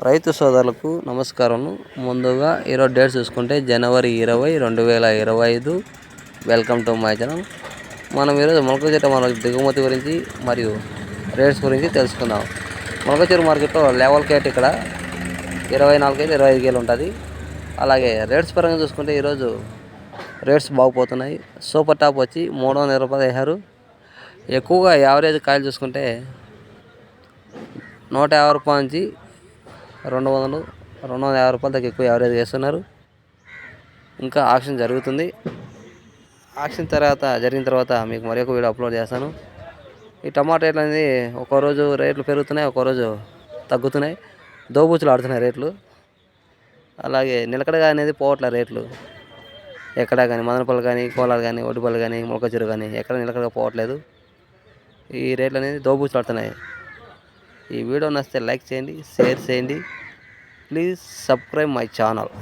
రైతు సోదరులకు నమస్కారం ముందుగా ఈరోజు డేట్ చూసుకుంటే జనవరి ఇరవై రెండు వేల ఇరవై ఐదు. వెల్కమ్ టు మై ఛానల్ మనం ఈరోజు మొలక చెట్టు మన దిగుమతి గురించి మరియు రేట్స్ గురించి తెలుసుకుందాం. మొలక చెరువు మార్కెట్లో లెవెల్ కేట్ ఇక్కడ ఇరవై నాలుగు ఐదు ఇరవై ఐదు వేలు ఉంటుంది. అలాగే రేట్స్ పరంగా చూసుకుంటే ఈరోజు రేట్స్ బాగుపోతున్నాయి. సూపర్ టాప్ వచ్చి మూడు వందల రూపాయలు వేశారు ఎక్కువగా యావరేజ్ కాయలు చూసుకుంటే నూట యాభై రూపాయల నుంచి రెండు వందలు రెండు వందల యాభై రూపాయల దాకా ఎక్కువ యావరేజ్ చేస్తున్నారు. ఇంకా ఆక్షన్ జరుగుతుంది. ఆక్షన్ తర్వాత జరిగిన తర్వాత మీకు మరి ఒక వీడియో అప్లోడ్ చేస్తాను. ఈ టమాటా రేట్లు అనేది ఒక్కో రోజు రేట్లు పెరుగుతున్నాయి ఒక్కో రోజు తగ్గుతున్నాయి. దోబూచులు ఆడుతున్నాయి రేట్లు. అలాగే నిలకడగా అనేది పోవట్లే రేట్లు. ఎక్కడ కానీ మదనపల్లి కానీ కోలాలు కానీ ఒడ్డుపల్లి కానీ మొలకచెరు కానీ ఎక్కడ నిలకడగా పోవట్లేదు. ఈ రేట్లు అనేది దోబూచులు ఆడుతున్నాయి. ఈ వీడియో నచ్చితే లైక్ చేయండి షేర్ చేయండి. Please subscribe my channel.